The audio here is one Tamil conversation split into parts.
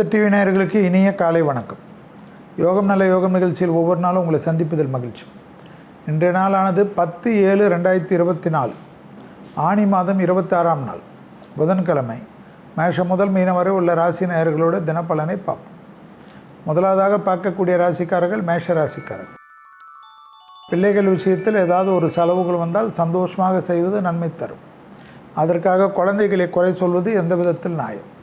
வேத டிவி நேயர்களுக்கு இனிய காலை வணக்கம். யோகம் நல்ல யோகம் நிகழ்ச்சியில் ஒவ்வொரு நாளும் உங்களை சந்திப்பதில் மகிழ்ச்சி. இன்றைய நாளானது பத்து ஏழு ரெண்டாயிரத்தி இருபத்தி நாலு. ஆனி மாதம் இருபத்தாறாம் நாள். புதன்கிழமை. மேஷம் முதல் மீனம் வரை உள்ள ராசி நேயர்களோட தினப்பலனை பார்ப்போம். முதலாவதாக பார்க்கக்கூடிய ராசிக்காரர்கள் மேஷ ராசிக்காரர்கள். பிள்ளைகள் விஷயத்தில் ஏதாவது ஒரு செலவுகள் வந்தால் சந்தோஷமாக செய்வது நன்மை தரும். அதற்காக குழந்தைகளை குறை சொல்வது எந்த விதத்தில் நியாயம்?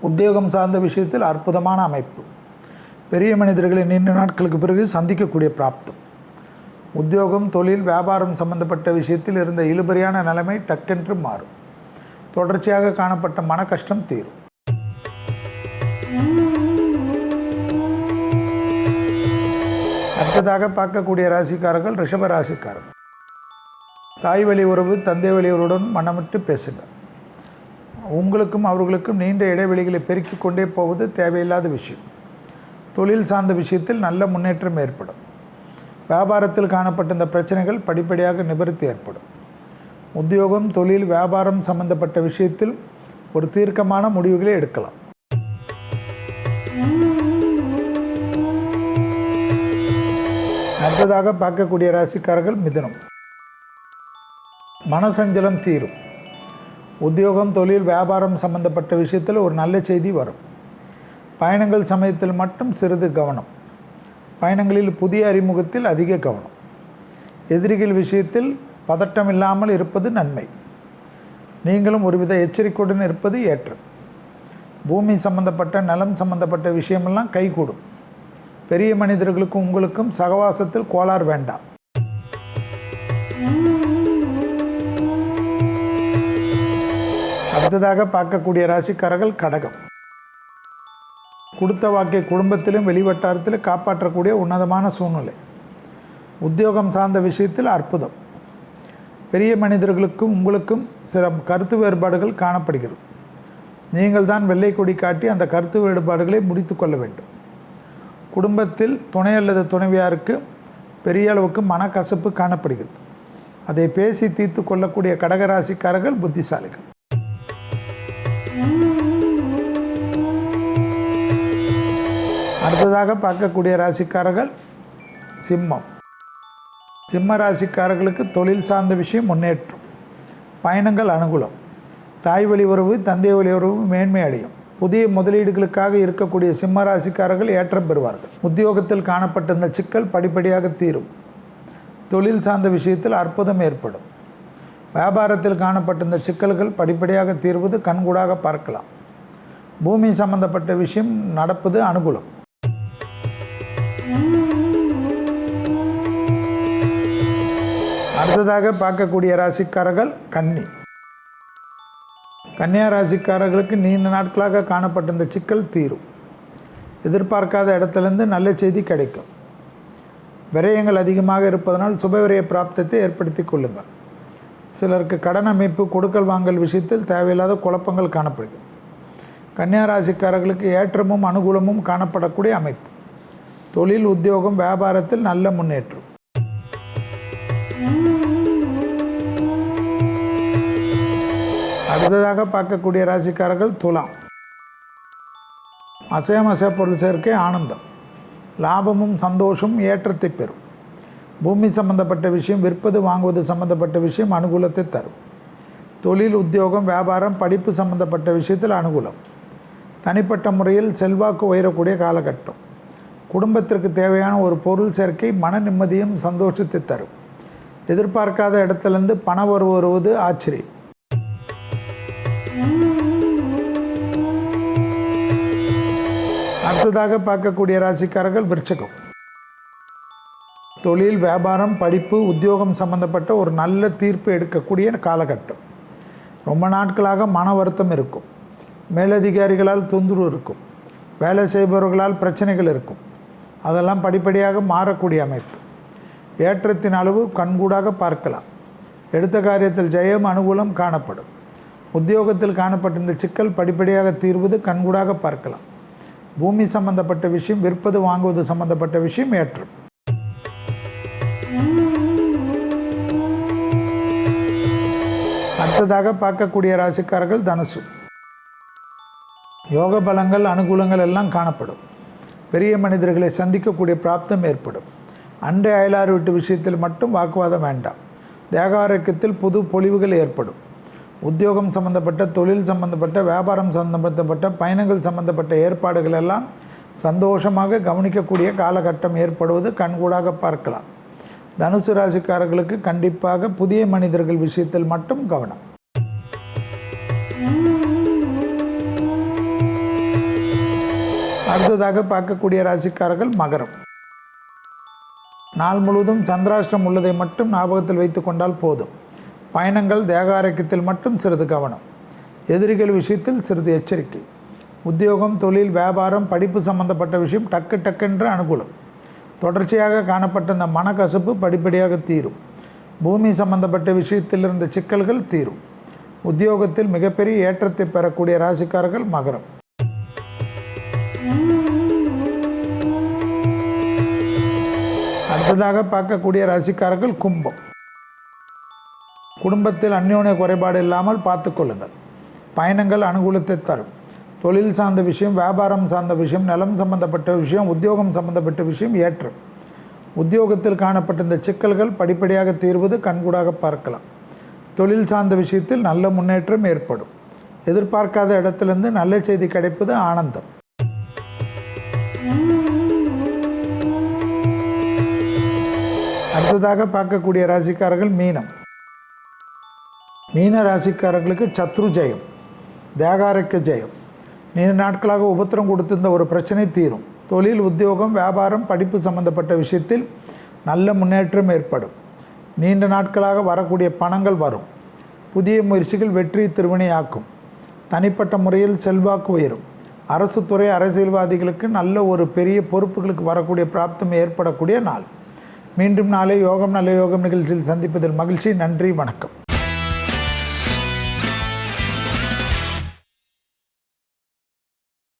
உத்தியோகம் சார்ந்த விஷயத்தில் அற்புதமான அமைப்பு. பெரிய மனிதர்களை நீண்ட நாட்களுக்கு பிறகு சந்திக்கக்கூடிய பிராப்தம். உத்தியோகம் தொழில் வியாபாரம் சம்பந்தப்பட்ட விஷயத்தில் இருந்த இழுபறியான நிலைமை டக்கென்று மாறும். தொடர்ச்சியாக காணப்பட்ட மன கஷ்டம் தீரும். அடுத்ததாக பார்க்கக்கூடிய ராசிக்காரர்கள் ரிஷப ராசிக்காரர்கள். தாய் வழி உறவு தந்தை வழி உறவுடன் மனமிட்டு பேசுங்கள். உங்களுக்கும் அவர்களுக்கும் நீண்ட இடைவெளிகளை பெருக்கிக் கொண்டே போவது தேவையில்லாத விஷயம். தொழில் சார்ந்த விஷயத்தில் நல்ல முன்னேற்றம் ஏற்படும். வியாபாரத்தில் காணப்பட்ட இந்த பிரச்சனைகள் படிப்படியாக நிவர்த்தி ஏற்படும். உத்தியோகம் தொழில் வியாபாரம் சம்பந்தப்பட்ட விஷயத்தில் ஒரு தீர்க்கமான முடிவுகளை எடுக்கலாம். அடுத்ததாக பார்க்கக்கூடிய ராசிக்காரர்கள் மிதனம். மனசஞ்சலம் தீரும். உத்தியோகம் தொழில் வியாபாரம் சம்பந்தப்பட்ட விஷயத்தில் ஒரு நல்ல செய்தி வரும். பயணங்கள் சமயத்தில் மட்டும் சிறிது கவனம். பயணங்களில் புதிய அறிமுகத்தில் அதிக கவனம். எதிரிகள் விஷயத்தில் பதட்டம் இல்லாமல் இருப்பது நன்மை. நீங்களும் ஒருவித எச்சரிக்கையுடன் இருப்பது ஏற்றம் பூமி சம்பந்தப்பட்ட நலம் சம்பந்தப்பட்ட விஷயமெல்லாம் கைகூடும். பெரிய மனிதர்களுக்கும் உங்களுக்கும் சகவாசத்தில் கோளாறு வேண்டாம். அடுத்ததாக பார்க்கக்கூடிய ராசிக்காரர்கள் கடகம். கொடுத்த வாக்கை குடும்பத்திலும் வெளிவட்டாரத்திலும் காப்பாற்றக்கூடிய உன்னதமான சூழ்நிலை. உத்தியோகம் சார்ந்த விஷயத்தில் அற்புதம். பெரிய மனிதர்களுக்கும் உங்களுக்கும் சில கருத்து வேறுபாடுகள் காணப்படுகிறது. நீங்கள் தான் வெள்ளை கொடி காட்டி அந்த கருத்து வேறுபாடுகளை முடித்து கொள்ள வேண்டும். குடும்பத்தில் துணை அல்லது துணைவியாருக்கு பெரிய அளவுக்கு மனக்கசப்பு காணப்படுகிறது. அதை பேசி தீர்த்து கொள்ளக்கூடிய கடகராசிக்காரர்கள் புத்திசாலிகள். அடுத்ததாக பார்க்கக்கூடிய ராசிக்காரர்கள் சிம்மம். சிம்ம ராசிக்காரர்களுக்கு தொழில் சார்ந்த விஷயம் முன்னேற்றம். பயணங்கள் அனுகூலம். தாய் வழி உறவு தந்தை வழி உறவு மேன்மை அடையும். புதிய முதலீடுகளுக்காக இருக்கக்கூடிய சிம்ம ராசிக்காரர்கள் ஏற்றம் பெறுவார்கள். உத்தியோகத்தில் காணப்பட்ட இந்த சிக்கல் படிப்படியாக தீரும். தொழில் சார்ந்த விஷயத்தில் அற்புதம் ஏற்படும். வியாபாரத்தில் காணப்பட்ட இந்த சிக்கல்கள் படிப்படியாக தீர்வது கண்கூடாக பார்க்கலாம். பூமி சம்பந்தப்பட்ட விஷயம் நடப்பது அனுகூலம். அடுத்ததாக பார்க்கக்கூடிய ராசிக்காரர்கள் கன்னி. கன்னியா ராசிக்காரர்களுக்கு நீண்ட நாட்களாக காணப்பட்டிருந்த சிக்கல் தீரும். எதிர்பார்க்காத இடத்துலேருந்து நல்ல செய்தி கிடைக்கும். விரயங்கள் அதிகமாக இருப்பதனால் சுபவிரய பிராப்தத்தை ஏற்படுத்தி கொள்ளுங்கள். சிலருக்கு கடன் அமைப்பு கொடுக்கல் வாங்கல் விஷயத்தில் தேவையில்லாத குழப்பங்கள் காணப்படுகிறது. கன்னியா ராசிக்காரர்களுக்கு ஏற்றமும் அனுகூலமும் காணப்படக்கூடிய அமைப்பு. தொழில் உத்தியோகம் வியாபாரத்தில் நல்ல முன்னேற்றம். அடுத்ததாக பார்க்கக்கூடிய ராசிக்காரர்கள் துலாம். அசையம் அசைய பொருள் சேர்க்கை ஆனந்தம். லாபமும் சந்தோஷமும் ஏற்றத்தை பெறும். பூமி சம்பந்தப்பட்ட விஷயம் விற்பது வாங்குவது சம்பந்தப்பட்ட விஷயம் அனுகூலத்தை தரும். தொழில் உத்தியோகம் வியாபாரம் படிப்பு சம்பந்தப்பட்ட விஷயத்தில் அனுகூலம். தனிப்பட்ட முறையில் செல்வாக்கு உயரக்கூடிய காலகட்டம். குடும்பத்திற்கு தேவையான ஒரு பொருள் சேர்க்கை மன நிம்மதியும் சந்தோஷத்தை தரும். எதிர்பார்க்காத இடத்துலேருந்து பணம் வருவது ஆச்சரியம். அடுத்ததாக பார்க்கக்கூடிய ராசிக்காரர்கள் விருச்சகம். தொழில் வியாபாரம் படிப்பு உத்தியோகம் சம்பந்தப்பட்ட ஒரு நல்ல தீர்ப்பு எடுக்கக்கூடிய காலகட்டம். ரொம்ப நாட்களாக மன வருத்தம் இருக்கும். மேலதிகாரிகளால் தொந்தரவு இருக்கும். வேலை செய்பவர்களால் பிரச்சனைகள் இருக்கும். அதெல்லாம் படிப்படியாக மாறக்கூடிய அமைப்பு. ஏற்றத்தின் அளவு கண்கூடாக பார்க்கலாம். எடுத்த காரியத்தில் ஜெயம் அனுகூலம் காணப்படும். உத்தியோகத்தில் காணப்பட்டிருந்த சிக்கல் படிப்படியாக தீர்வது கண்கூடாக பார்க்கலாம். பூமி சம்பந்தப்பட்ட விஷயம் விற்பது வாங்குவது சம்பந்தப்பட்ட விஷயம் ஏற்றம். அடுத்ததாக பார்க்கக்கூடிய ராசிக்காரர்கள் தனுசு. யோக பலங்கள் அனுகூலங்கள் எல்லாம் காணப்படும். பெரிய மனிதர்களை சந்திக்கக்கூடிய பிராப்தம் ஏற்படும். அண்டை அயலாறு வீட்டு விஷயத்தில் மட்டும் வாக்குவாதம் வேண்டாம். தேகாரோக்கியத்தில் புது பொலிவுகள் ஏற்படும். உத்தியோகம் சம்பந்தப்பட்ட தொழில் சம்பந்தப்பட்ட வியாபாரம் சம்பந்தப்பட்ட பயணங்கள் சம்பந்தப்பட்ட ஏற்பாடுகள் எல்லாம் சந்தோஷமாக கவனிக்கக்கூடிய காலகட்டம் ஏற்படுவது கண்கூடாக பார்க்கலாம். தனுசு ராசிக்காரர்களுக்கு கண்டிப்பாக புதிய மனிதர்கள் விஷயத்தில் மட்டும் கவனம். அடுத்ததாக பார்க்கக்கூடிய ராசிக்காரர்கள் மகரம். நாள் முழுவதும் சந்திராஷ்டிரம் உள்ளதை மட்டும் ஞாபகத்தில் வைத்து கொண்டால் போதும். பயணங்கள் தேக ஆரோக்கியத்தில் மட்டும் சிறிது கவனம். எதிரிகள் விஷயத்தில் சிறிது எச்சரிக்கை. உத்தியோகம் தொழில் வியாபாரம் படிப்பு சம்பந்தப்பட்ட விஷயம் டக்கு டக்குன்ற அனுகூலம். தொடர்ச்சியாக காணப்பட்ட இந்த மனக்கசப்பு படிப்படியாக தீரும். பூமி சம்பந்தப்பட்ட விஷயத்தில் இருந்த சிக்கல்கள் தீரும். உத்தியோகத்தில் மிகப்பெரிய ஏற்றத்தை பெறக்கூடிய ராசிக்காரர்கள் மகரம். அடுத்ததாக பார்க்கக்கூடிய ராசிக்காரர்கள் கும்பம். குடும்பத்தில் அந்யோன்ய குறைபாடு இல்லாமல் பார்த்துக்கொள்ளுங்கள் பயணங்கள் அனுகூலத்தை தரும். தொழில் சார்ந்த விஷயம் வியாபாரம் சார்ந்த விஷயம் நிலம் சம்பந்தப்பட்ட விஷயம் உத்தியோகம் சம்பந்தப்பட்ட விஷயம் ஏற்றம். உத்தியோகத்தில் காணப்பட்ட இந்த சிக்கல்கள் படிப்படியாக தீர்வது கண்கூடாக பார்க்கலாம். தொழில் சார்ந்த விஷயத்தில் நல்ல முன்னேற்றம் ஏற்படும். எதிர்பார்க்காத இடத்திலிருந்து நல்ல செய்தி கிடைப்பது ஆனந்தம். அடுத்ததாக பார்க்கக்கூடிய ராசிக்காரர்கள் மீனம். மீன ராசிக்காரர்களுக்கு சத்ரு ஜெயம் தேகாரக்க ஜெயம். நீண்ட நாட்களாக உபத்திரம் கொடுத்திருந்த ஒரு பிரச்சனை தீரும். தொழில் உத்தியோகம் வியாபாரம் படிப்பு சம்பந்தப்பட்ட விஷயத்தில் நல்ல முன்னேற்றம் ஏற்படும். நீண்ட நாட்களாக வரக்கூடிய பணங்கள் வரும். புதிய முயற்சிகள் வெற்றி திருவினையாக்கும். தனிப்பட்ட முறையில் செல்வாக்கு உயரும். அரசு துறை அரசியல்வாதிகளுக்கு நல்ல ஒரு பெரிய பொறுப்புகளுக்கு வரக்கூடிய பிராப்தம் ஏற்படக்கூடிய நாள். மீண்டும் நாளை யோகம் நல்ல யோகம் நிகழ்ச்சியில் சந்திப்பதில் மகிழ்ச்சி. நன்றி வணக்கம்.